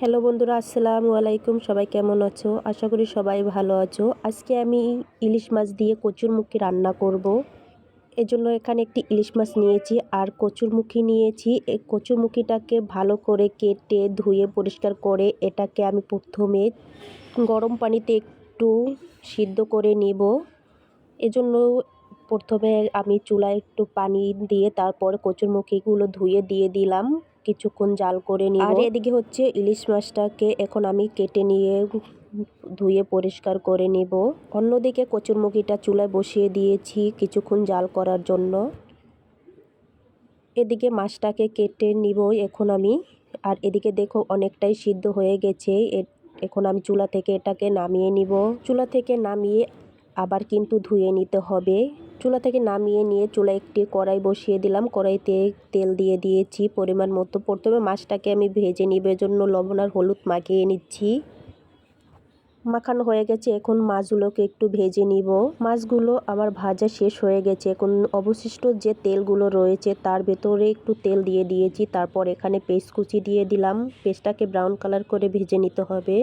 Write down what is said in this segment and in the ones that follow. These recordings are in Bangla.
হ্যালো বন্ধুরা, আসসালামু আলাইকুম। সবাই কেমন আছো? আশা করি সবাই ভালো আছো। আজকে আমি ইলিশ মাছ দিয়ে কচুরমুখী রান্না করব। এজন্য এখানে একটি ইলিশ মাছ নিয়েছি আর কচুরমুখী নিয়েছি। এই কচুরমুখীটাকে ভালো করে কেটে, ধুয়ে, পরিষ্কার করে এটাকে আমি প্রথমে গরম পানিতে একটু সিদ্ধ করে নিব। এজন্য প্রথমে আমি চুলায় একটু পানি দিয়ে তারপরে কচুরমুখীগুলো ধুয়ে দিয়ে দিলাম। কিছুক্ষণ জাল করে নিই আর এদিকে হচ্ছে ইলিশ মাছটাকে এখন আমি কেটে নিয়ে ধুয়ে পরিষ্কার করে নিব। অন্যদিকে কচুরমুখিটা চুলায় বসিয়ে দিয়েছি কিছুক্ষণ জাল করার জন্য। এদিকে মাছটাকে কেটে নিব এখন আমি। আর এদিকে দেখো অনেকটাই সিদ্ধ হয়ে গেছে। এখন আমি চুলা থেকে এটাকে নামিয়ে নিব। চুলা থেকে নামিয়ে আবার কিন্তু ধুয়ে নিতে হবে। চুলা থেকে নামিয়ে নিয়ে চুলা একটি কড়াই বসিয়ে দিলাম। কড়াইতে তেল দিয়ে দিয়েছি, পরিমাণ মতো। প্রথমে মাছটাকে আমি ভেজে নিবে জন্য লবণ আর হলুদ মাখিয়ে নিচ্ছি। মাখানো হয়ে গেছে, এখন মাছগুলোকে একটু ভেজে নিব। মাছগুলো আমার ভাজা শেষ হয়ে গেছে, এখন অবশিষ্ট যে তেলগুলো রয়েছে তার ভেতরে একটু তেল দিয়ে দিয়েছি। তারপর এখানে পেস্ট কুচি দিয়ে দিলাম। পেস্টটাকে ব্রাউন কালার করে ভেজে নিতে হবে।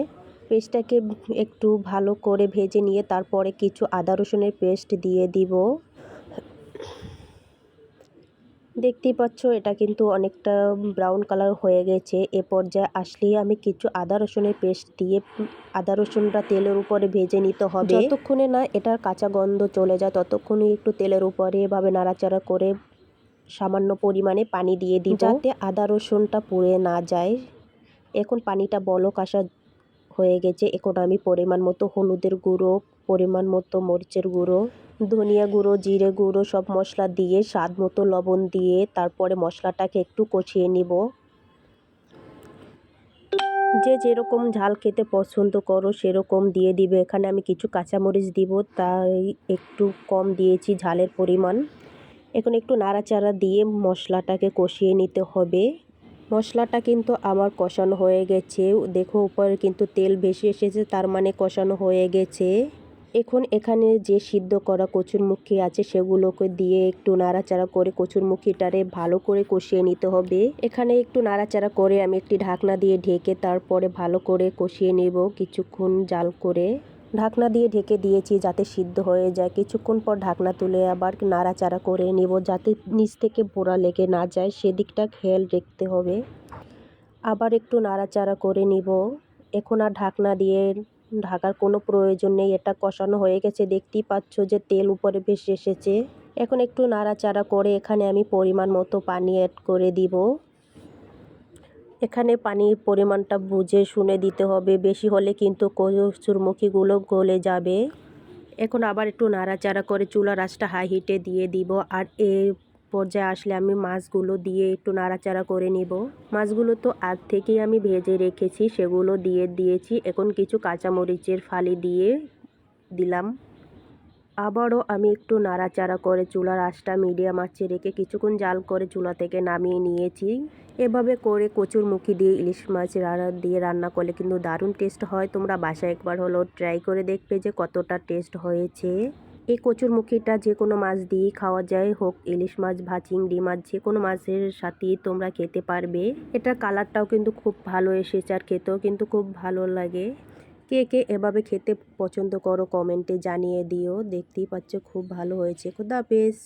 পেস্টটাকে একটু ভালো করে ভেজে নিয়ে তারপরে কিছু আদা রসুনের পেস্ট দিয়ে দিব। দেখতেই পাচ্ছ, এটা কিন্তু অনেকটা ব্রাউন কালার হয়ে গেছে। এ পর্যায়ে আসলেই আমি কিছু আদা রসুনের পেস্ট দিয়ে আদা রসুনটা তেলের উপরে ভেজে নিতে হবে। যতক্ষণে না এটার কাঁচা গন্ধ চলে যায়, ততক্ষণই একটু তেলের উপরে এভাবে নাড়াচাড়া করে সামান্য পরিমাণে পানি দিয়ে দিই যাতে আদা রসুনটা পুড়ে না যায়। এখন পানিটা বলক আসা হয়ে গেছে। এখন আমি পরিমাণ মতো হলুদের গুঁড়ো, পরিমাণ মতো মরিচের গুঁড়ো। ধনিয়া গুঁড়ো, জিরে গুঁড়ো সব মশলা দিয়ে স্বাদ মতো লবণ দিয়ে তারপরে মশলাটাকে একটু কষিয়ে নিব। যে যেরকম ঝাল খেতে পছন্দ করো সেরকম দিয়ে দিবে। এখানে আমি কিছু কাঁচামরিচ দিব, তাই একটু কম দিয়েছি ঝালের পরিমাণ। এখন একটু নাড়াচাড়া দিয়ে মশলাটাকে কষিয়ে নিতে হবে। মশলাটা কিন্তু আমার কষানো হয়ে গেছে। দেখো উপরে কিন্তু তেল ভেসে এসেছে, তার মানে কষানো হয়ে গেছে। এখন এখানে যে সিদ্ধ করা কচুরমুখী আছে, সেগুলোকে দিয়ে একটু নাড়াচাড়া করে কচুরমুখীটারে ভালো করে কষিয়ে নিতে হবে। এখানে একটু নাড়াচাড়া করে আমি একটি ঢাকনা দিয়ে ঢেকে তারপরে ভালো করে কষিয়ে নেব কিছুক্ষণ জাল করে। ঢাকনা দিয়ে ঢেকে দিয়েছি যাতে সিদ্ধ হয়ে যায়। কিছুক্ষণ পর ঢাকনা তুলে আবার নাড়াচাড়া করে নেব যাতে নিচ থেকে পোড়া লেগে না যায়। সেদিকটা খেয়াল রাখতে হবে। আবার একটু নাড়াচাড়া করে নিব। এখন আর ঢাকনা দিয়ে ঢাকার কোনো প্রয়োজন নেই। এটা কষানো হয়ে গেছে। দেখতেই পাচ্ছ যে তেল উপরে ভেসে এসেছে। এখন একটু নাড়াচাড়া করে এখানে আমি পরিমাণ মতো পানি অ্যাড করে দিব। এখানে পানির পরিমাণটা বুঝে শুনে দিতে হবে। বেশি হলে কিন্তু কচুরমুখীগুলো গলে যাবে। এখন আবার একটু নাড়াচাড়া করে চুলা আঁচটা হাই হিটে দিয়ে দিব। আর এ পর্যায়ে আসলে আমি মাছগুলো দিয়ে একটু নাড়াচাড়া করে নিব। মাছগুলো তো আগ থেকেই আমি ভেজে রেখেছি, সেগুলো দিয়ে দিয়েছি। এখন কিছু কাঁচামরিচের ফালি দিয়ে দিলাম। আবারও আমি একটু নাড়াচাড়া করে চুলার আঁচটা মিডিয়াম আঁচে রেখে কিছুক্ষণ জাল করে চুলা থেকে নামিয়ে নিয়েছি। এভাবে করে কচুর মুখি দিয়ে ইলিশ মাছ রান্না, দিয়ে রান্না করলে কিন্তু দারুণ টেস্ট হয়। তোমরা বাসায় একবার হলো ট্রাই করে দেখবে যে কতটা টেস্ট হয়েছে। এই কচুর মুখিটা যে কোনো মাছ দিয়েই খাওয়া যায় হোক, ইলিশ মাছ বা চিংড়ি মাছ, যে কোনো মাছের সাথেই তোমরা খেতে পারবে। এটার কালারটাও কিন্তু খুব ভালো এসেছে আর খেতেও কিন্তু খুব ভালো লাগে। কে কে এভাবে খেতে পছন্দ করো কমেন্টে জানিয়ে দিও। দেখতেই পাচ্ছ খুব ভালো হয়েছে। খুদা হাফেজ।